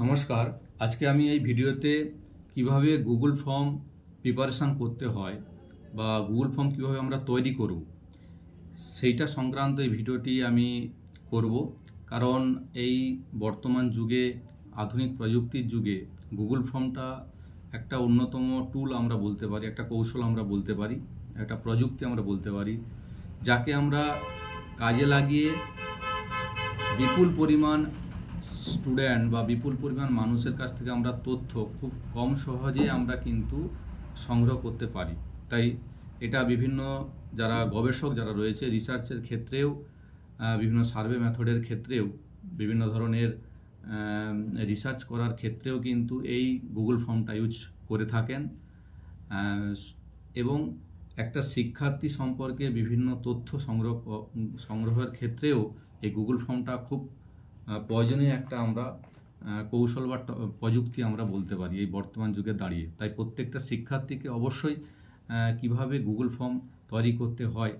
নমস্কার। আজকে আমি এই ভিডিওতে কীভাবে গুগল ফর্ম প্রিপারেশান করতে হয় বা গুগল ফর্ম কীভাবে আমরা তৈরি করব, সেইটা সংক্রান্ত এই ভিডিওটি আমি করব। কারণ এই বর্তমান যুগে, আধুনিক প্রযুক্তির যুগে গুগল ফর্মটা একটা অন্যতম টুল আমরা বলতে পারি, একটা কৌশল আমরা বলতে পারি, একটা প্রযুক্তি আমরা বলতে পারি, যাকে আমরা কাজে লাগিয়ে বিপুল পরিমাণ স্টুডেন্ট বা বিপুল পরিমাণ মানুষের কাছ থেকে আমরা তথ্য খুব কম সহজে আমরা কিন্তু সংগ্রহ করতে পারি। তাই এটা বিভিন্ন যারা গবেষক যারা রয়েছে রিসার্চের ক্ষেত্রেও বিভিন্ন সার্ভে মেথডের ক্ষেত্রেও, বিভিন্ন ধরনের রিসার্চ করার ক্ষেত্রেও কিন্তু এই গুগল ফর্মটা ইউজ করে থাকেন। এবং একটা শিক্ষার্থী সম্পর্কে বিভিন্ন তথ্য সংগ্রহ, সংগ্রহের ক্ষেত্রেও এই গুগল ফর্মটা খুব প্রয়োজনীয় একটা আমরা কৌশল বা প্রযুক্তি আমরা বলতে পারি এই বর্তমান যুগে দাঁড়িয়ে। তাই প্রত্যেকটা শিক্ষার্থীকে অবশ্যই কীভাবে গুগল ফর্ম তৈরি করতে হয়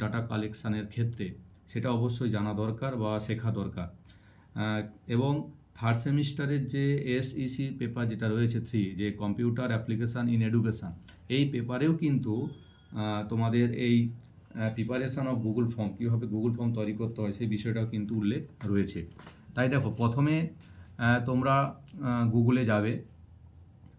ডাটা কালেকশানের ক্ষেত্রে, সেটা অবশ্যই জানা দরকার বা শেখা দরকার। এবং থার্ড সেমিস্টারের যে এসইসি পেপার যেটা রয়েছে থ্রি যে কম্পিউটার অ্যাপ্লিকেশান ইন এডুকেশান এই পেপারেও কিন্তু তোমাদের এই প্রিপারেশান অফ গুগল ফর্ম কীভাবে গুগল ফর্ম তৈরি করতে হয় সেই বিষয়টাও কিন্তু উল্লেখ রয়েছে। তাই দেখো, প্রথমে তোমরা গুগলে যাবে।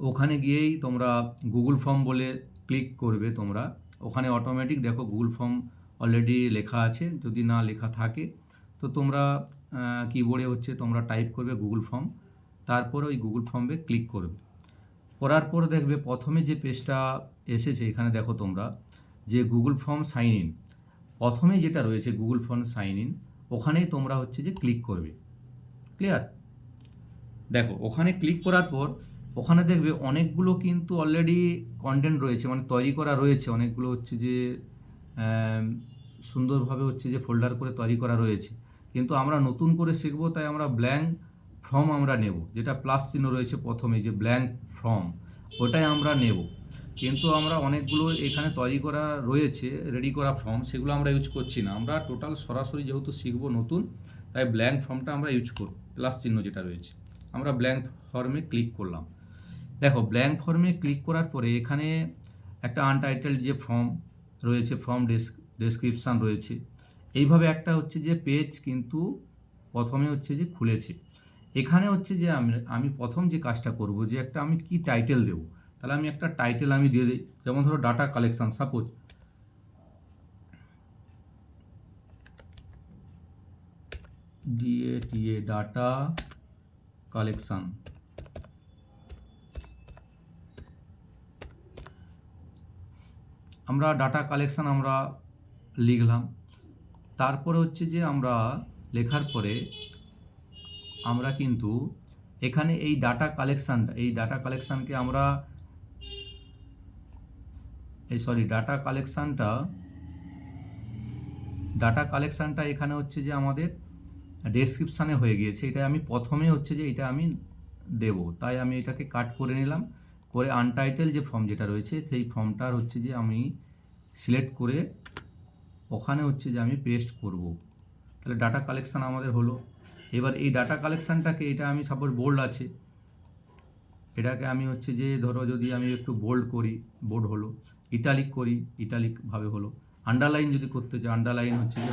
ওখানে গিয়েই তোমরা গুগল ফর্ম বলে ক্লিক করবে তোমরা। ওখানে অটোমেটিক দেখো গুগল ফর্ম অলরেডি লেখা আছে, যদি না লেখা থাকে, তো তোমরা কিবোর্ডে হচ্ছে তোমরা টাইপ করবে গুগল ফর্ম তারপরে ওই গুগল ফর্মে ক্লিক করবে। করার পর দেখবে প্রথমে যে পেজটা এসেছে, এখানে দেখো তোমরা যে গুগল ফর্ম সাইন ইন প্রথমে যেটা রয়েছে গুগল ফর্ম সাইন ইন ওখানেই তোমরা হচ্ছে যে ক্লিক করবে। ক্লিয়ার দেখো, ওখানে ক্লিক করার পর, ওখানে দেখবে অনেকগুলো কিন্তু অলরেডি কন্টেন্ট রয়েছে মানে তৈরি করা রয়েছে। অনেকগুলো হচ্ছে যে সুন্দরভাবে হচ্ছে যে ফোল্ডার করে তৈরি করা রয়েছে। কিন্তু আমরা নতুন করে শিখব, তাই আমরা ব্ল্যাঙ্ক ফর্ম আমরা নেব, যেটা প্লাস চিহ্ন রয়েছে প্রথমে, যে ব্ল্যাঙ্ক ফর্ম ওটাই আমরা নেব। কিন্তু আমরা অনেকগুলো এখানে তৈরি করা রয়েছে রেডি করা ফর্ম সেগুলো আমরা ইউজ করছি না। আমরা টোটাল সরাসরি যেহেতু শিখব নতুন, তাই ব্ল্যাঙ্ক ফর্মটা আমরা ইউজ করব প্লাস চিহ্ন যেটা রয়েছে। আমরা ব্ল্যাঙ্ক ফর্মে ক্লিক করলাম। দেখো ব্ল্যাঙ্ক ফর্মে ক্লিক করার পরে এখানে একটা আনটাইটেলড যে ফর্ম রয়েছে ফর্ম ডেসক্রিপশান রয়েছে, এইভাবে একটা হচ্ছে যে পেজ কিন্তু প্রথমে হচ্ছে যে খুলেছে। এখানে হচ্ছে যে আমি আমি প্রথম যে কাজটা করব যে একটা আমি কি টাইটেল দেবো তাহলে আমি একটা টাইটেল আমি দিয়ে দিই। যেমন ধরো data collection suppose D A T A data collection আমরা ডাটা কালেকশান আমরা লিখলাম। তারপরে হচ্ছে যে আমরা লেখার পরে আমরা কিন্তু এখানে এই ডাটা কালেকশানটা এই ডাটা কালেকশানকে আমরা এই সরি ডাটা কালেকশানটা ডাটা কালেকশানটা এখানে হচ্ছে যে আমাদের ডেসক্রিপশানে হয়ে গিয়েছে। এটা আমি প্রথমে হচ্ছে যে এটা আমি দেব। তাই আমি এটাকে কাট করে নিলাম। করে আনটাইটেল যে ফর্ম যেটা রয়েছে, সেই ফর্মটার হচ্ছে যে আমি সিলেক্ট করে ওখানে হচ্ছে যে আমি পেস্ট করব। তাহলে ডাটা কালেকশান আমাদের হলো। এবার এই ডাটা কালেকশানটাকে এটা আমি সাপোজ বোল্ড আছে। এটাকে আমি হচ্ছে যে ধরো যদি আমি একটু বোল্ড করি বোর্ড হলো। ইটালিক করি ইটালিকভাবে হলো। আন্ডারলাইন যদি করতে চাই আন্ডারলাইন হচ্ছে যে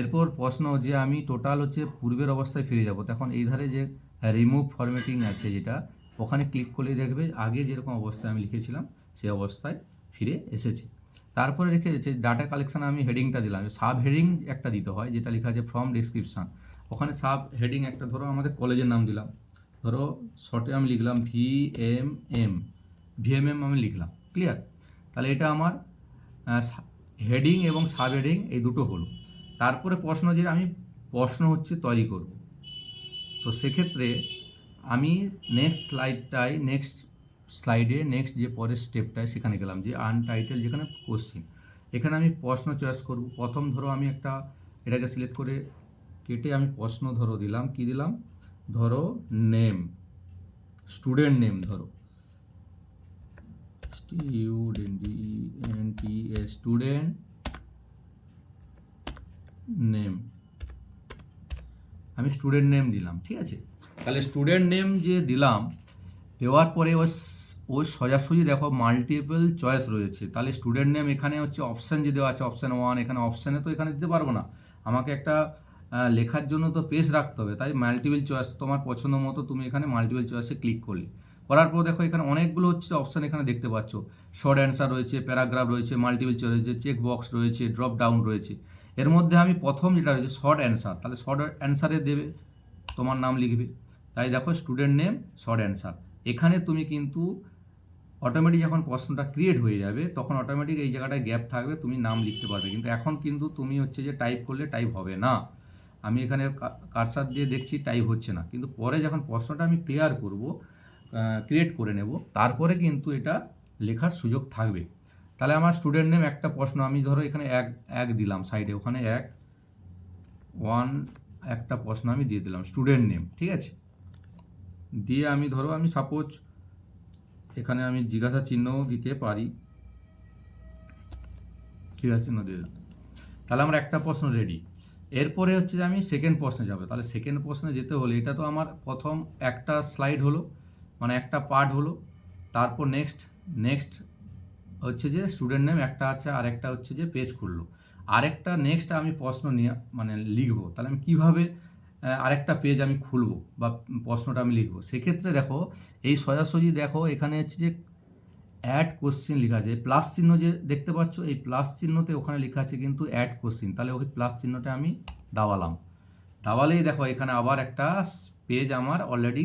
এরপর প্রশ্ন যে আমি টোটাল হচ্ছে পূর্বের অবস্থায় ফিরে যাব। তখন এই ধারে যে রিমুভ ফরম্যাটিং আছে যেটা, ওখানে ক্লিক করলে দেখবে আগে যেরকম অবস্থায় আমি লিখেছিলাম সেই অবস্থায় ফিরে এসেছে। তারপরে রেখে দিয়েছে ডাটা কালেকশানে আমি হেডিংটা দিলাম। সাব হেডিং একটা দিতে হয়, যেটা লেখা আছে ফ্রম ডেসক্রিপশান ওখানে সাব হেডিং একটা ধরো আমাদের কলেজের নাম দিলাম। ধরো শর্টে আমি লিখলাম ভি এম এম ভিএমএম আমি লিখলাম। ক্লিয়ার তাহলে এটা আমার হেডিং এবং সাব হেডিং এই দুটো হলো। তারপরে প্রশ্ন যে আমি প্রশ্ন হচ্ছে তৈরি করব। তো সেক্ষেত্রে আমি নেক্সট স্লাইডটাই নেক্সট স্লাইডে নেক্সট যে পরের স্টেপটায় সেখানে গেলাম, যে আনটাইটেল যেখানে কোশ্চেন এখানে আমি প্রশ্ন চয়েস করব। প্রথম ধরো আমি একটা, এটাকে সিলেক্ট করে কেটে আমি প্রশ্ন ধরো দিলাম, কি দিলাম? ধরো নেম স্টুডেন্ট নেম ধরো। Student D N T A student name আমি স্টুডেন্ট নেম দিলাম, ঠিক আছে? তাহলে স্টুডেন্ট নেম যে দিলাম, দেওয়ার পরে ওই ওই সোজাসুজি দেখো মাল্টিপল চয়েস রয়েছে। তাহলে স্টুডেন্ট নেম এখানে হচ্ছে অপশান যে দেওয়া আছে অপশান ওয়ান এখানে অপশানে তো এখানে দিতে পারব না। আমাকে একটা লেখার জন্য তো পেজ রাখতে হবে, তাই মাল্টিপল চয়েস তোমার পছন্দ মতো তুমি এখানে মাল্টিপল চয়েসে ক্লিক করলে। করার পর দেখো এখানে অনেকগুলো হচ্ছে অপশান এখানে দেখতে পাচ্ছ। শর্ট অ্যান্সার রয়েছে প্যারাগ্রাফ রয়েছে মাল্টিপল চয়েস রয়েছে চেক বক্স রয়েছে ড্রপ ডাউন রয়েছে। এর মধ্যে আমি প্রথম যেটা রয়েছে শর্ট অ্যান্সার তাহলে শর্ট অ্যান্সারে দেবে, তোমার নাম লিখবে। তাই দেখো স্টুডেন্ট নেম শর্ট অ্যান্সার এখানে তুমি কিন্তু অটোমেটিক যখন প্রশ্নটা ক্রিয়েট হয়ে যাবে, তখন অটোমেটিক এই জায়গাটায় গ্যাপ থাকবে, তুমি নাম লিখতে পারবে। কিন্তু এখন কিন্তু তুমি হচ্ছে যে টাইপ করলে টাইপ হবে না। আমি এখানে কারসার দিয়ে দেখছি টাইপ হচ্ছে না। কিন্তু পরে যখন প্রশ্নটা আমি ক্লিয়ার করব ক্রিয়েট করে নেব। তারপরে কিন্তু এটা লেখার সুযোগ থাকবে। তাহলে আমার স্টুডেন্ট নেম একটা প্রশ্ন, আমি ধরো এখানে এক এক দিলাম সাইডে ওখানে এক ওয়ান একটা প্রশ্ন আমি দিয়ে দিলাম স্টুডেন্ট নেম ঠিক আছে? দিয়ে আমি ধরো, আমি সাপোজ এখানে আমি জিজ্ঞাসা চিহ্নও দিতে পারি। জিজ্ঞাসা চিহ্ন দিয়ে দিলাম। তাহলে আমার একটা প্রশ্ন রেডি এরপরে হচ্ছে যে আমি সেকেন্ড প্রশ্নে যাব। তাহলে সেকেন্ড প্রশ্নে যেতে হলে, এটা তো আমার প্রথম একটা স্লাইড হলো। মানে একটা পার্ট হলো, তারপর নেক্সট নেক্সট হচ্ছে যে স্টুডেন্ট নেম একটা আছে আর একটা হচ্ছে যে পেজ খুললো। আরেকটা নেক্সট আমি প্রশ্ন নিয়ে মানে লিখব। তাহলে আমি কীভাবে আরেকটা পেজ আমি খুলবো বা প্রশ্নটা আমি লিখব? সেক্ষেত্রে দেখো, এই সোজাসুজি দেখো, এখানে হচ্ছে যে অ্যাড কোশ্চিন লেখা আছে। প্লাস চিহ্ন যে দেখতে পাচ্ছ, এই প্লাস চিহ্নতে ওখানে লেখা আছে কিন্তু অ্যাড কোশ্চিন তাহলে ওই প্লাস চিহ্নটা আমি দাবালাম। দাবালেই দেখো, এখানে আবার একটা পেজ আমার অলরেডি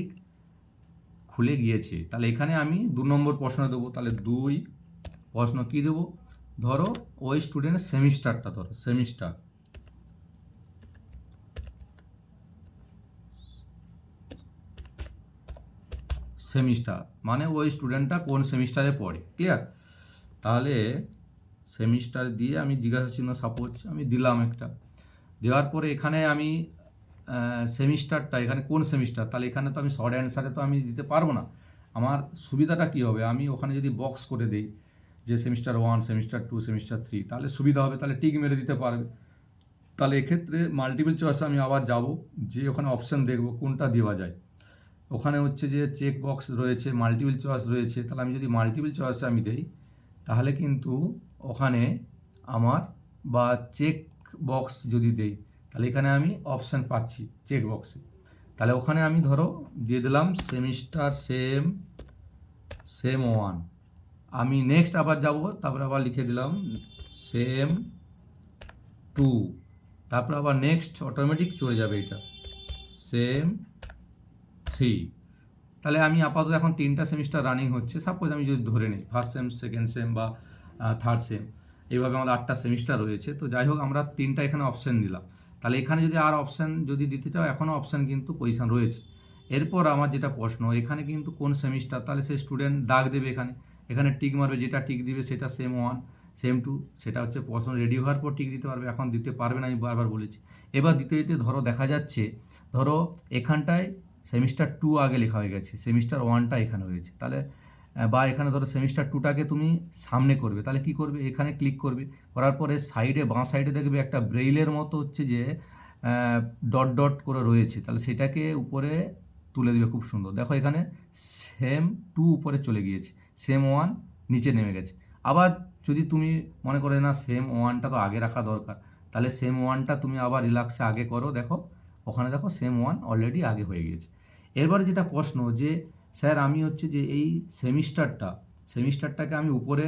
খুলে গিয়েছে, তাহলে এখানে আমি দু নম্বর প্রশ্ন দেবো, তাহলে দুই প্রশ্ন কি দেবো? ধরো ওই স্টুডেন্টের সেমিস্টারটা ধরো সেমিস্টার সেমিস্টার মানে ওই স্টুডেন্টটা কোন সেমিস্টারে পড়ে ক্লিয়ার তাহলে সেমিস্টার দিয়ে আমি জিজ্ঞাসা চিহ্ন সাপোজ আমি দিলাম একটা। দেওয়ার পরে এখানে আমি সেমিস্টারটা, এখানে কোন সেমিস্টার? তাহলে এখানে তো আমি শর্ট অ্যান্সারে তো আমি দিতে পারব না। আমার সুবিধাটা কী হবে? আমি ওখানে যদি বক্স করে দিই যে semester one semester two semester three তাহলে সুবিধা হবে। তাহলে টিক মেরে দিতে পারবে। তাহলে এক্ষেত্রে মাল্টিপল চয়েসে আমি আবার যাব, যে ওখানে অপশান দেখব কোনটা দেওয়া যায়। ওখানে হচ্ছে যে চেক বক্স রয়েছে মাল্টিপল চয়েস রয়েছে। তাহলে আমি যদি মাল্টিপল চয়েসে আমি দেই, তাহলে কিন্তু ওখানে আমার বা চেক বক্স যদি দেই তাহলে এখানে আমি অপশান পাচ্ছি চেক বক্সে তাহলে ওখানে আমি ধরো দিয়ে দিলাম সেমিস্টার সেম সেম ওয়ান আমি নেক্সট আবার যাব, তারপরে আবার লিখে দিলাম সেম টু তারপরে আবার নেক্সট অটোমেটিক চলে যাবে এটা। সেম থ্রি তাহলে আমি আপাতত এখন তিনটা সেমিস্টার রানিং হচ্ছে। সাপোজ আমি যদি ধরে নিই ফার্স্ট সেম সেকেন্ড সেম বা থার্ড সেম এইভাবে আমাদের আটটা সেমিস্টার রয়েছে। তো যাই হোক, আমরা তিনটা এখানে অপশান দিলাম তাহলে এখানে যদি আর অপশান যদি দিতে চাও এখনও অপশান কিন্তু পজিশান রয়েছে। এরপর আমার যেটা প্রশ্ন, এখানে কিন্তু কোন সেমিস্টার তাহলে সে স্টুডেন্ট দাগ দেবে এখানে। এখানে টিক মারবে, যেটা টিক দিবে সেটা সেম ওয়ান সেম টু সেটা হচ্ছে প্রশ্ন রেডি হওয়ার পর টিক দিতে পারবে, এখন দিতে পারবে না, আমি বারবার বলেছি। এবার দিতে দিতে ধরো দেখা যাচ্ছে, ধরো এখানটায় সেমিস্টার টু আগে লেখা হয়ে গেছে সেমিস্টার ওয়ানটা এখানে হয়েছে। তাহলে বা এখানে ধরো সেমিস্টার টুটাকে তুমি সামনে করবে, তাহলে কি করবে? এখানে ক্লিক করবে। করার পরে সাইডে বাঁ সাইডে দেখবে একটা ব্রেইলের মতো হচ্ছে যে ডট ডট করে রয়েছে। তাহলে সেটাকে উপরে তুলে দেবে, খুব সুন্দর। দেখো এখানে সেম টু উপরে চলে গিয়েছে। সেম ওয়ান নিচে নেমে গেছে। আবার যদি তুমি মনে করে না সেম ওয়ানটা তো আগে রাখা দরকার, তাহলে সেম ওয়ানটা তুমি আবার রিল্যাক্সে আগে করো। দেখো, ওখানে দেখো সেম ওয়ান অলরেডি আগে হয়ে গিয়েছে। এরপরে যেটা প্রশ্ন যে স্যার, আমি হচ্ছে যে এই সেমিস্টারটা, সেমিস্টারটাকে আমি উপরে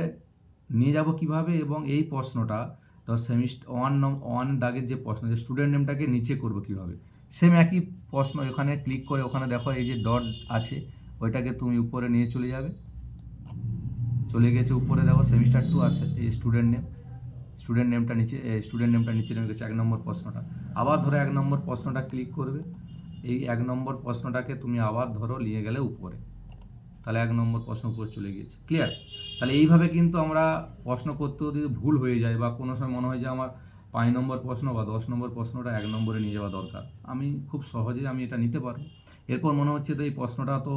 নিয়ে যাব কীভাবে? এবং এই প্রশ্নটা, তো সেমিস্টার ওয়ান নম, ওয়ান দাগের যে প্রশ্ন, যে স্টুডেন্ট নেমটাকে নিচে করব কীভাবে? সেম একই প্রশ্ন, এখানে ক্লিক করে ওখানে দেখো এই যে ডট আছে, ওইটাকে তুমি উপরে নিয়ে চলে যাবে। চলে গেছে উপরে, দেখো সেমিস্টার টু আছে, এই স্টুডেন্ট নেম স্টুডেন্ট নেমটা নিচে স্টুডেন্ট নেমটা নিচে নেমে গেছে, এক নম্বর প্রশ্নটা। আবার ধরো এক নম্বর প্রশ্নটা ক্লিক করবে। এই এক নম্বর প্রশ্নটাকে তুমি আবার ধরো, নিয়ে গেলে উপরে। তাহলে এক নম্বর প্রশ্ন উপরে চলে গিয়েছে। ক্লিয়ার তাহলে এইভাবে কিন্তু আমরা প্রশ্ন করতেও যদি ভুল হয়ে যায় বা কোনো সময় মনে হয় যে আমার পাঁচ নম্বর প্রশ্ন বা দশ নম্বর প্রশ্নটা এক নম্বরে নিয়ে যাওয়া দরকার, আমি খুব সহজে আমি এটা নিতে পারব। এরপর মনে হচ্ছে তো এই প্রশ্নটা তো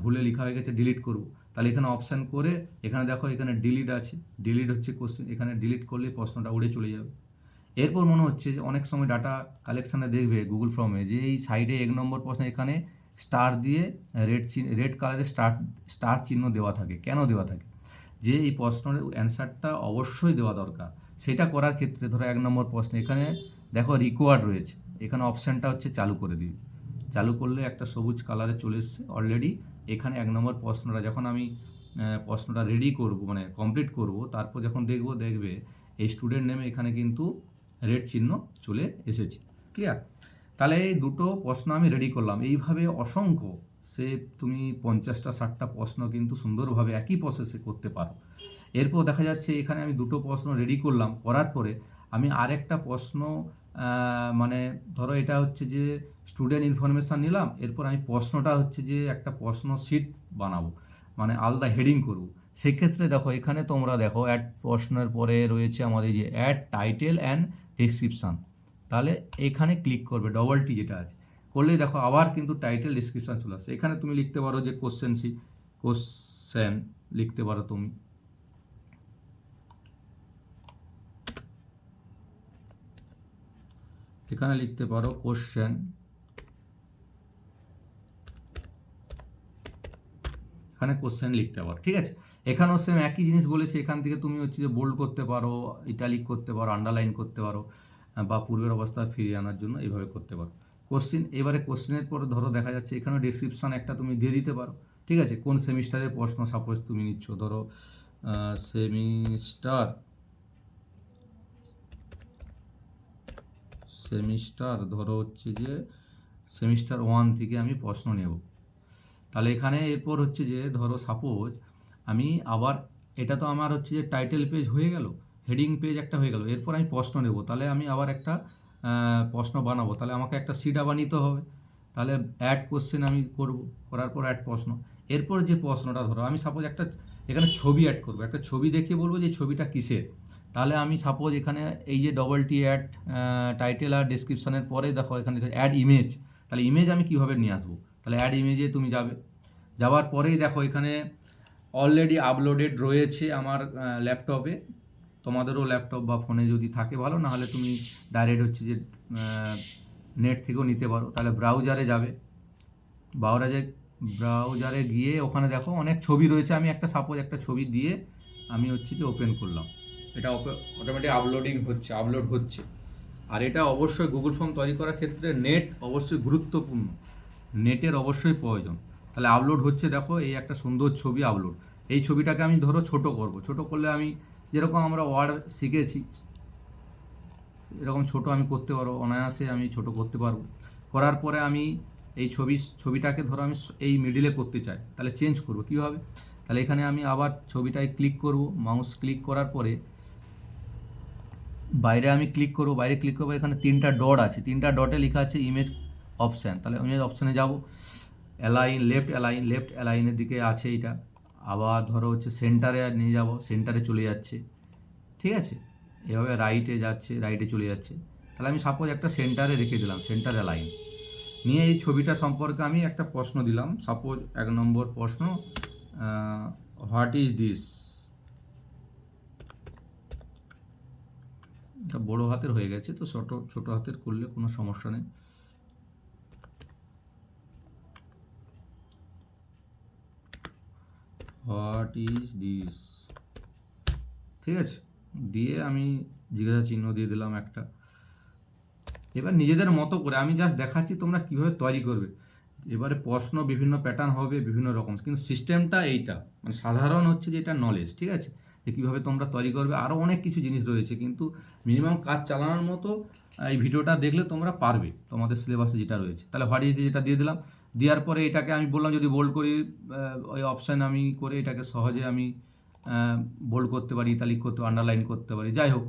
ভুলে লেখা হয়ে গেছে ডিলিট করব। তাহলে এখানে অপশান করে, এখানে দেখো এখানে ডিলিট আছে। ডিলিট হচ্ছে কোশ্চেন এখানে ডিলিট করলে প্রশ্নটা উড়ে চলে যাবে। এরপর মনে হচ্ছে যে অনেক সময় ডাটা কালেকশানে দেখবে গুগল ফর্মে যে এই সাইডে এক নম্বর প্রশ্ন এখানে স্টার দিয়ে রেড চিহ্ন রেড কালারের স্টার স্টার চিহ্ন দেওয়া থাকে। কেন দেওয়া থাকে? যে এই প্রশ্নের অ্যান্সারটা অবশ্যই দেওয়া দরকার। সেটা করার ক্ষেত্রে ধরো এক নম্বর প্রশ্ন এখানে দেখো রিকোয়ার্ড রয়েছে। এখানে অপশানটা হচ্ছে চালু করে দিবে। চালু করলে একটা সবুজ কালারে চলে এসছে অলরেডি এখানে এক নম্বর প্রশ্নটা যখন আমি প্রশ্নটা রেডি করব মানে কমপ্লিট করব, তারপর যখন দেখব, দেখবে এই স্টুডেন্ট নেমে এখানে কিন্তু রেড চিহ্ন চলে এসেছে। ক্লিয়ার তাহলে এই দুটো প্রশ্ন আমি রেডি করলাম। এইভাবে অসংখ্য, সে তুমি পঞ্চাশটা, ষাটটা প্রশ্ন কিন্তু সুন্দরভাবে একই প্রসেসে করতে পারো। এরপর দেখা যাচ্ছে এখানে আমি দুটো প্রশ্ন রেডি করলাম, করার পরে আমি আরেকটা প্রশ্ন মানে ধরো এটা হচ্ছে যে স্টুডেন্ট ইনফরমেশান নিলাম, এরপর আমি প্রশ্নটা হচ্ছে যে একটা প্রশ্ন শিট বানাবো মানে আলাদা হেডিং করব। সেক্ষেত্রে দেখো, এখানে তোমরা দেখো অ্যাড প্রশ্নের পরে রয়েছে আমাদের যে অ্যাড টাইটেল অ্যান্ড ডেসক্রিপশান তাহলে এখানে ক্লিক করবে ডবল টি যেটা আছে। করলেই দেখো আবার কিন্তু টাইটেল ডিসক্রিপশান চলে আসছে। এখানে তুমি লিখতে পারো যে কোশ্চেন সি কোশ্চেন লিখতে পারো তুমি। এখানে লিখতে পারো কোশ্চেন এখানে কোশ্চেন লিখতে পারো, ঠিক আছে? এখানেও সেম একই জিনিস বলেছে, এখান থেকে তুমি হচ্ছে যে বোল্ড করতে পারো ইটালিক করতে পারো আন্ডারলাইন করতে পারো বা পূর্বের অবস্থা ফিরিয়ে আনার জন্য এইভাবে করতে পারো। কোশ্চেন এবারে কোশ্চেনের পরে ধরো দেখা যাচ্ছে এখানেও ডিসক্রিপশান একটা তুমি দিয়ে দিতে পারো, ঠিক আছে? কোন সেমিস্টারের প্রশ্ন সাপোজ তুমি নিচ্ছ? ধরো সেমিস্টার সেমিস্টার ধরো হচ্ছে যে সেমিস্টার ওয়ান থেকে আমি প্রশ্ন নেব। তাহলে এখানে এরপর হচ্ছে যে ধরো সাপোজ আমি আবার, এটা তো আমার হচ্ছে যে টাইটেল পেজ হয়ে গেল হেডিং পেজ একটা হয়ে গেল, এরপর আমি প্রশ্ন নেব। তাহলে আমি আবার একটা প্রশ্ন বানাবো। তাহলে আমাকে একটা সিট আবার নিতে হবে। তাহলে অ্যাড কোশ্চেন আমি করব, করার পর অ্যাড প্রশ্ন। এরপর যে প্রশ্নটা ধরো, আমি সাপোজ একটা, এখানে ছবি অ্যাড করব। একটা ছবি দেখে বলব যে ছবিটা কিসের? তাহলে আমি সাপোজ এখানে এই যে ডবল টি অ্যাড টাইটেল আর ডেসক্রিপশানের পরে দেখো, এখানে অ্যাড ইমেজ তাহলে ইমেজ আমি কীভাবে নিয়ে আসব? তাহলে অ্যাড ইমেজে তুমি যাবে। যাওয়ার পরেই দেখো এখানে অলরেডি আপলোডেড রয়েছে আমার ল্যাপটপে তোমাদেরও ল্যাপটপ বা ফোনে যদি থাকে ভালো না হলে তুমি ডাইরেক্ট হচ্ছে যে নেট থেকেও নিতে পারো। তাহলে ব্রাউজারে যাবে। ব্রাউজারে ব্রাউজারে গিয়ে ওখানে দেখো অনেক ছবি রয়েছে। আমি একটা সাপোজ একটা ছবি দিয়ে আমি হচ্ছে যে ওপেন করলাম। এটা অটোমেটিক আপলোডিং হচ্ছে আপলোড হচ্ছে। আর এটা অবশ্যই গুগল ফর্ম তৈরি করার ক্ষেত্রে নেট অবশ্যই গুরুত্বপূর্ণ। নেটের অবশ্যই প্রয়োজন। তাহলে আপলোড হচ্ছে দেখো, এই একটা সুন্দর ছবি আপলোড এই ছবিটাকে আমি ধরো ছোট করব। ছোট করলে আমি যেরকম আমরা ওয়ার্ড শিখেছি, এরকম ছোট আমি করতে পারব, অনায়াসে আমি ছোট করতে পারব। করার পরে আমি এই ছবি, ছবিটাকে ধরো আমি এই মিডিলে করতে চাই। তাহলে চেঞ্জ করব কীভাবে? তাহলে এখানে আমি আবার ছবিটায় ক্লিক করব। মাউস ক্লিক করার পরে বাইরে আমি ক্লিক করব। বাইরে ক্লিক করব, এখানে তিনটা ডট আছে। তিনটা ডটে লেখা আছে ইমেজ অপশান তাহলে ইমেজ অপশানে যাব। অ্যালাইন লেফট অ্যালাইন লেফট অ্যালাইনের দিকে আছে এটা। আবার ধরো হচ্ছে সেন্টারে নিয়ে যাব সেন্টারে চলে যাচ্ছে। ঠিক আছে? এভাবে রাইটে যাচ্ছে রাইটে চলে যাচ্ছে। তাহলে আমি সাপোজ একটা সেন্টারে রেখে দিলাম সেন্টার অ্যালাইন নিয়ে এই ছবিটা সম্পর্কে আমি একটা প্রশ্ন দিলাম। সাপোজ এক নম্বর প্রশ্ন হোয়াট ইজ দিস এটা বড় হাতের হয়ে গেছে তো, ছোট ছোট হাতের করলে কোনো সমস্যা নেই। হোয়াট ইজ দিস ঠিক আছে, দিয়ে আমি জিজ্ঞাসা চিহ্ন দিয়ে দিলাম একটা। এবার নিজেদের মতো করে, আমি জাস্ট দেখাচ্ছি তোমরা কীভাবে তৈরি করবে। এবারে প্রশ্ন বিভিন্ন প্যাটার্ন হবে, বিভিন্ন রকম। কিন্তু সিস্টেমটা এইটা মানে সাধারণ হচ্ছে যে এটা নলেজ ঠিক আছে? যে কীভাবে তোমরা তৈরি করবে আরও অনেক কিছু জিনিস রয়েছে, কিন্তু মিনিমাম কাজ চালানোর মতো এই ভিডিওটা দেখলে তোমরা পারবে, তোমাদের সিলেবাসে যেটা রয়েছে। তাহলে হোয়াট ইজ যেটা দিয়ে দিলাম? দেওয়ার পরে এটাকে আমি বললাম, যদি বোল্ড করি ওই অপশান আমি করে এটাকে সহজে আমি বোল্ড করতে পারি ইতালিক করতে আন্ডারলাইন করতে পারি, যাই হোক,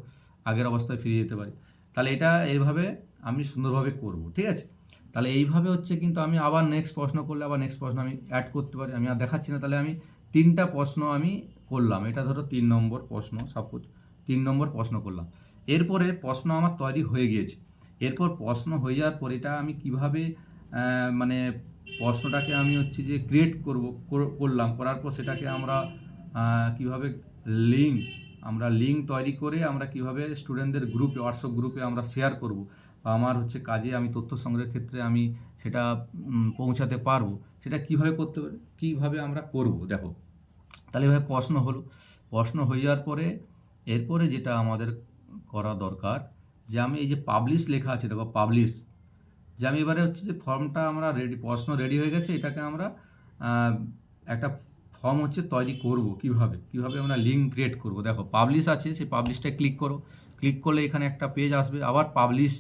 আগের অবস্থায় ফিরে যেতে পারি। তাহলে এটা এইভাবে আমি সুন্দরভাবে করব, ঠিক আছে? তাহলে এইভাবে হচ্ছে কিন্তু আমি আবার নেক্সট প্রশ্ন করলে আবার নেক্সট প্রশ্ন আমি অ্যাড করতে পারি, আমি আর দেখাচ্ছি না, তাহলে আমি তিনটা প্রশ্ন আমি করলাম। এটা ধরো তিন নম্বর প্রশ্ন সাপোজ তিন নম্বর প্রশ্ন করলাম। এরপরে প্রশ্ন আমার তৈরি হয়ে গিয়েছে। এরপর প্রশ্ন হয়ে যাওয়ার পর এটা আমি কীভাবে মানে প্রশ্নটাকে আমি হচ্ছে যে ক্রিয়েট করব করলাম, করার পর সেটাকে আমরা কীভাবে লিঙ্ক আমরা লিঙ্ক তৈরি করে আমরা কীভাবে স্টুডেন্টদের গ্রুপে হোয়াটসঅ্যাপ গ্রুপে আমরা শেয়ার করব বা আমার হচ্ছে কাজে আমি তথ্য সংগ্রহের ক্ষেত্রে আমি সেটা পৌঁছাতে পারব, সেটা কীভাবে করতে পারি, কীভাবে আমরা করব, দেখো। তাহলে এভাবে প্রশ্ন হলো। প্রশ্ন হয়ে যাওয়ার পরে, এরপরে যেটা আমাদের করা দরকার, যে আমি এই যে পাবলিশ লেখা আছে, দেখো পাবলিশ যে আমি এবারে হচ্ছে যে ফর্মটা আমরা রেডি প্রশ্ন রেডি হয়ে গেছে, এটাকে আমরা একটা ফর্ম হচ্ছে তৈরি করব কীভাবে? কীভাবে আমরা লিঙ্ক ক্রিয়েট করব? দেখো পাবলিশ আছে, সেই পাবলিশটায় ক্লিক করো। ক্লিক করলে এখানে একটা পেজ আসবে, আবার পাবলিশ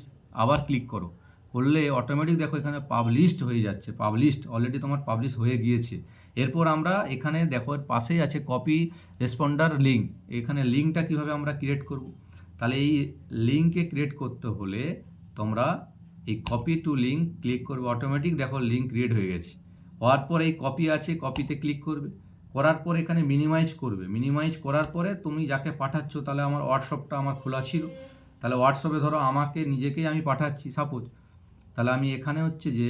আবার ক্লিক করো। করলে অটোমেটিক দেখো এখানে পাবলিশড হয়ে যাচ্ছে পাবলিশড অলরেডি তোমার পাবলিশ হয়ে গিয়েছে। এরপর আমরা এখানে দেখো, এর পাশেই আছে কপি রেসপন্ডার লিঙ্ক এখানে লিঙ্কটা কীভাবে আমরা ক্রিয়েট করব? তাহলে এই লিঙ্ককে ক্রিয়েট করতে হলে তোমরা এই কপি টু লিঙ্ক ক্লিক করবে অটোমেটিক দেখো লিঙ্ক ক্রিয়েট হয়ে গেছে। হওয়ার পর এই কপি আছে কপিতে ক্লিক করবে। করার পর এখানে মিনিমাইজ করবে। মিনিমাইজ করার পরে তুমি যাকে পাঠাচ্ছ, তাহলে আমার হোয়াটসঅ্যাপটা আমার খোলা ছিল। তাহলে হোয়াটসঅ্যাপে ধরো আমাকে নিজেকেই আমি পাঠাচ্ছি সাপোজ তাহলে আমি এখানে হচ্ছে যে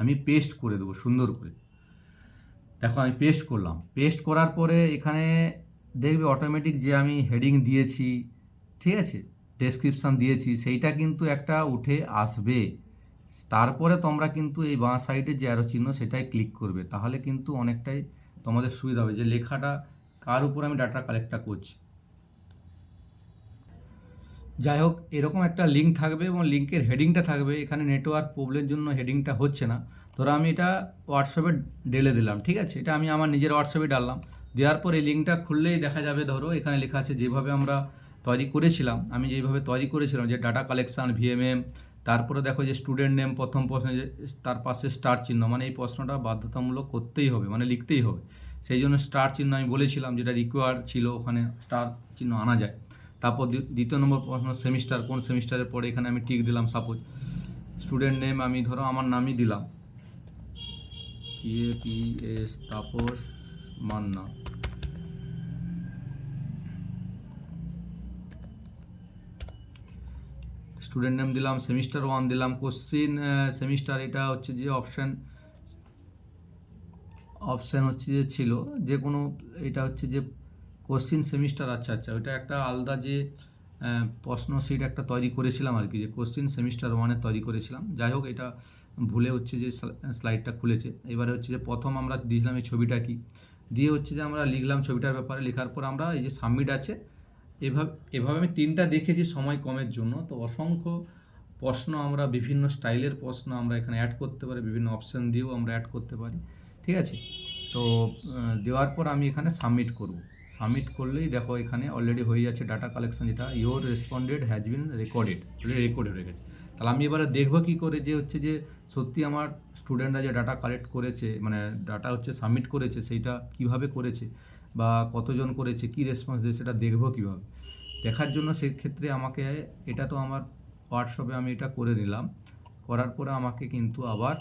আমি পেস্ট করে দেবো, সুন্দর করে। দেখো আমি পেস্ট করলাম। পেস্ট করার পরে এখানে দেখবে অটোমেটিক যে আমি হেডিং দিয়েছি, ঠিক আছে? ডেসক্রিপশান দিয়েছি, সেইটা কিন্তু একটা উঠে আসবে। তারপরে তোমরা কিন্তু এই বাঁ সাইডে যে অ্যারো চিহ্ন সেটাই ক্লিক করবে। তাহলে কিন্তু অনেকটাই তোমাদের সুবিধা হবে যে লেখাটা কার উপর আমি ডাটা কালেক্টটা করছি। যাই হোক, এরকম একটা লিঙ্ক থাকবে এবং লিঙ্কের হেডিংটা থাকবে। এখানে নেটওয়ার্ক প্রবলেমের জন্য হেডিংটা হচ্ছে না। ধরো আমি এটা হোয়াটসঅ্যাপে ঢেলে দিলাম, ঠিক আছে? এটা আমি আমার নিজের হোয়াটসঅ্যাপে ডাললাম দেওয়ার পর এই লিঙ্কটা খুললেই দেখা যাবে, ধরো এখানে লেখা আছে, যেভাবে আমরা তৈরি করেছিলাম, আমি যেভাবে তৈরি করেছিলাম, যে ডাটা কালেকশান ভিএমএম তারপরে দেখো যে স্টুডেন্ট নেম প্রথম প্রশ্নে যে, তার পাশে স্টার চিহ্ন মানে এই প্রশ্নটা বাধ্যতামূলক করতেই হবে মানে লিখতেই হবে। সেই জন্য স্টার চিহ্ন আমি বলেছিলাম, যেটা রিকোয়ার্ড ছিল, ওখানে স্টার চিহ্ন আনা যায়। তারপর দ্বি- দ্বিতীয় নম্বর প্রশ্ন সেমিস্টার কোন সেমিস্টারের পরে এখানে আমি টিক দিলাম সাপোজ স্টুডেন্ট নেম আমি ধরো আমার নামই দিলাম। A P S Tapas Manna. Student name দিলাম সেমিস্টার ওয়ান দিলাম কোশ্চিন সেমিস্টার এটা হচ্ছে যে অপশান অপশান হচ্ছে যে ছিল, যে কোনো এটা হচ্ছে যে কোশ্চিন সেমিস্টার আচ্ছা আচ্ছা ওইটা একটা আলাদা যে প্রশ্ন সিট একটা তৈরি করেছিলাম আর কি, যে কোশ্চিন সেমিস্টার ওয়ানে তৈরি করেছিলাম। যাই হোক, এটা ভুলে হচ্ছে যে স্লাইডটা খুলেছে। এবারে হচ্ছে যে প্রথম আমরা দিয়েছিলাম এই ছবিটা কি? দিয়ে হচ্ছে যে আমরা লিখলাম ছবিটার ব্যাপারে, লেখার পর আমরা এই যে সাবমিট আছে এভাবে এভাবে আমি তিনটা দেখেছি সময় কমের জন্য। তো অসংখ্য প্রশ্ন আমরা, বিভিন্ন স্টাইলের প্রশ্ন আমরা এখানে অ্যাড করতে পারি, বিভিন্ন অপশান দিয়েও আমরা অ্যাড করতে পারি। ঠিক আছে? তো দেওয়ার পর আমি এখানে সাবমিট করব। সাবমিট করলেই দেখো এখানে অলরেডি হয়ে যাচ্ছে ডাটা কালেকশন যেটা your responded has been recorded already recorded হয়ে গেছে। তাহলে আমি এবারে দেখব কী করে যে হচ্ছে যে সত্যি আমার স্টুডেন্টরা যে ডাটা কালেক্ট করেছে মানে ডাটা হচ্ছে সাবমিট করেছে, সেইটা কীভাবে করেছে। বা কতজন করেছে, কি রেসপন্স দিয়েছে সেটা দেখব কীভাবে। দেখার জন্য সেক্ষেত্রে আমাকে, এটা তো আমার হোয়াটসঅ্যাপে আমি এটা করে নিলাম। করার পরে আমাকে কিন্তু আবার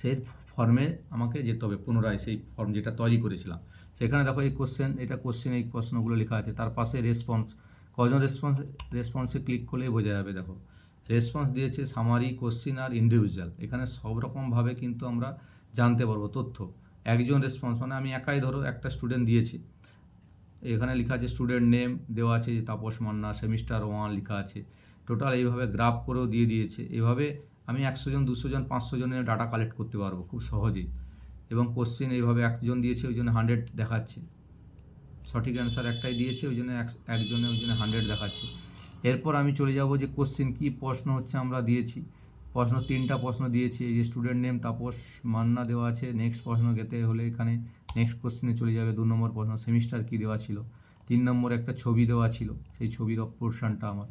সেই ফর্মে আমাকে যেতে হবে, পুনরায় সেই ফর্ম যেটা তৈরি করেছিলাম। সেখানে দেখো এই কোশ্চেন এটা কোশ্চেন এই প্রশ্নগুলো লেখা আছে। তার পাশে রেসপন্স কজন রেসপন্স রেসপন্সে ক্লিক করলেই বোঝা যাবে দেখো। রেসপন্স দিয়েছে সামারি কোশ্চিন আর ইন্ডিভিজুয়াল এখানে সব রকমভাবে কিন্তু আমরা জানতে পারব তথ্য। একজন রেসপন্স মানে আমি একাই ধরো একটা স্টুডেন্ট দিয়েছি। এখানে লেখা আছে স্টুডেন্ট নেম দেওয়া আছে তাপস মান্না সেমিস্টার ওয়ান লেখা আছে। টোটাল এইভাবে গ্রাফ করেও দিয়ে দিয়েছে। এভাবে আমি একশো জন, দুশো জন, পাঁচশো জনের ডাটা কালেক্ট করতে পারব খুব সহজেই। এবং কোশ্চেন এইভাবে একজন দিয়েছে, ওই জন্য হান্ড্রেড দেখাচ্ছে। সঠিক অ্যান্সার একটাই দিয়েছে, ওই জন্য এক- একজনে ওই জন্য হান্ড্রেড দেখাচ্ছে। এরপর আমি চলে যাব যে কোশ্চেন কী প্রশ্ন হচ্ছে আমরা দিয়েছি। প্রশ্ন, তিনটা প্রশ্ন দিয়েছি, এই যে স্টুডেন্ট নেম তাপস মান্না দেওয়া আছে নেক্সট প্রশ্ন গেতে হলে এখানে নেক্সট কোশ্চেনে চলে যাবে, দু নম্বর প্রশ্ন সেমিস্টার কী দেওয়া ছিল? তিন নম্বর একটা ছবি দেওয়া ছিল, সেই ছবির পোর্শনটা আমার।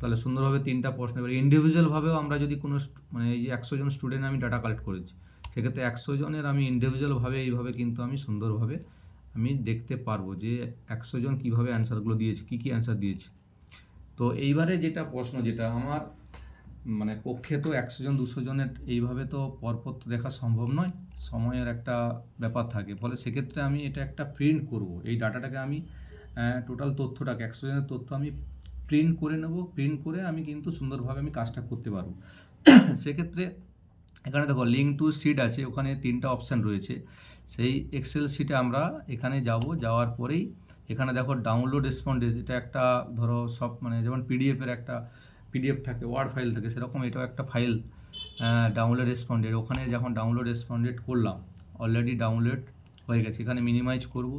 তাহলে সুন্দরভাবে তিনটা প্রশ্ন, এবার ইন্ডিভিজুয়ালভাবেও আমরা যদি কোনো মানে এই যে একশো জন স্টুডেন্ট আমি ডাটা কালেক্ট করেছি, সেক্ষেত্রে একশো জনের আমি ইন্ডিভিজুয়ালভাবে এইভাবে কিন্তু আমি সুন্দরভাবে আমি দেখতে পারব যে একশো জন কীভাবে অ্যান্সারগুলো দিয়েছে, কী কী অ্যান্সার দিয়েছে। তো এইবারে যেটা প্রশ্ন, যেটা আমার মানে পক্ষে তো একশো জন, দুশো জনের এইভাবে তো পরপর তো দেখা সম্ভব নয়। সময়ের একটা ব্যাপার থাকে। ফলে সেক্ষেত্রে আমি এটা একটা প্রিন্ট করব। এই ডাটাটাকে আমি টোটাল তথ্যটাকে, একশো জনের তথ্য আমি প্রিন্ট করে নেব। প্রিন্ট করে আমি কিন্তু সুন্দরভাবে আমি কাজটা করতে পারব। সেক্ষেত্রে এখানে দেখো লিঙ্ক টু সিট আছে। ওখানে তিনটা অপশান রয়েছে। সেই এক্সেল সিটে আমরা এখানে যাব। যাওয়ার পরেই এখানে দেখো ডাউনলোড রেসপন্ডেজ এটা একটা ধরো সব মানে যেমন পিডিএফের একটা পিডিএফ থাকে, ওয়ার্ড ফাইল থাকে, সেরকম এটাও একটা ফাইল ডাউনলোড রেসপন্ডেড ওখানে যখন ডাউনলোড রেসপন্ডেড করলাম অলরেডি ডাউনলোড হয়ে গেছে। এখানে মিনিমাইজ করব।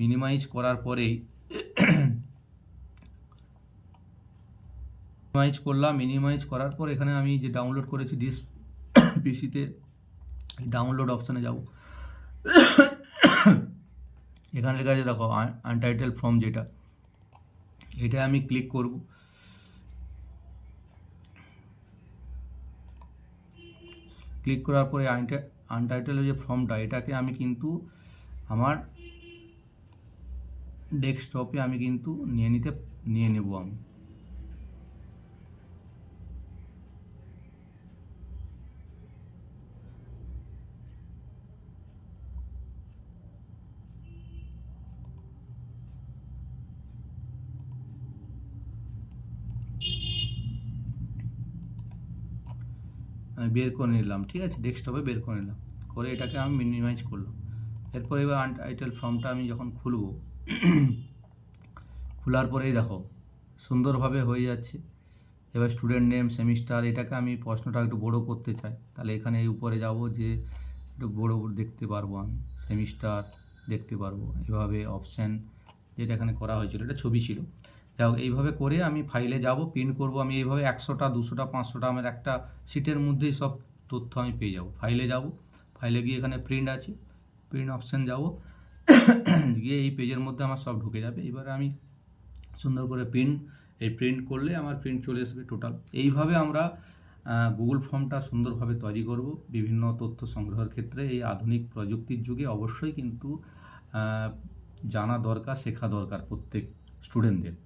মিনিমাইজ করার পরেই মিনিমাইজ করলাম মিনিমাইজ করার পর এখানে আমি যে ডাউনলোড করেছি ডিস পিসিতে ডাউনলোড অপশানে যাব। এখানে লেখা আছে, দেখো আনটাইটেল ফর্ম যেটা এটা আমি ক্লিক করব। ক্লিক করার পরে আনটাইটেল যে ফর্মটা এটাকে আমি কিন্তু আমার ডেস্কটপে আমি কিন্তু নিয়ে নিতে, নিয়ে নেব আমি। বের করে নিলাম, ঠিক আছে? ডেস্কটপে বের করে নিলাম। করে এটাকে আমি মিনিমাইজ করলাম। এরপর এবার আনটাইটেল ফর্মটা আমি যখন খুলব, খোলার পরেই দেখো, সুন্দরভাবে হয়ে যাচ্ছে। এবার স্টুডেন্ট নেম সেমিস্টার এটাকে আমি প্রশ্নটা একটু বড় করতে চাই। তাহলে এখানে এই উপরে যাব যে, একটু বড় দেখতে পারব আমি। সেমিস্টার দেখতে পারব। এভাবে অপশান যেটা এখানে করা হয়েছিল, এটা ছবি ছিল। যাই হোক, এইভাবে করে আমি ফাইলে যাব প্রিন্ট করব, আমি এইভাবে একশোটা, দুশোটা, পাঁচশোটা আমার একটা সিটের মধ্যেই সব তথ্য আমি পেয়ে যাব। ফাইলে যাব ফাইলে গিয়ে এখানে প্রিন্ট আছে প্রিন্ট অপশান যাব, গিয়ে এই পেজের মধ্যে আমার সব ঢুকে যাবে। এবারে আমি সুন্দর করে প্রিন্ট এই প্রিন্ট করলে আমার প্রিন্ট চলে আসবে টোটাল এইভাবে আমরা গুগল ফর্মটা সুন্দরভাবে তৈরি করব বিভিন্ন তথ্য সংগ্রহের ক্ষেত্রে। এই আধুনিক প্রযুক্তির যুগে অবশ্যই কিন্তু জানা দরকার, শেখা দরকার প্রত্যেক স্টুডেন্টদের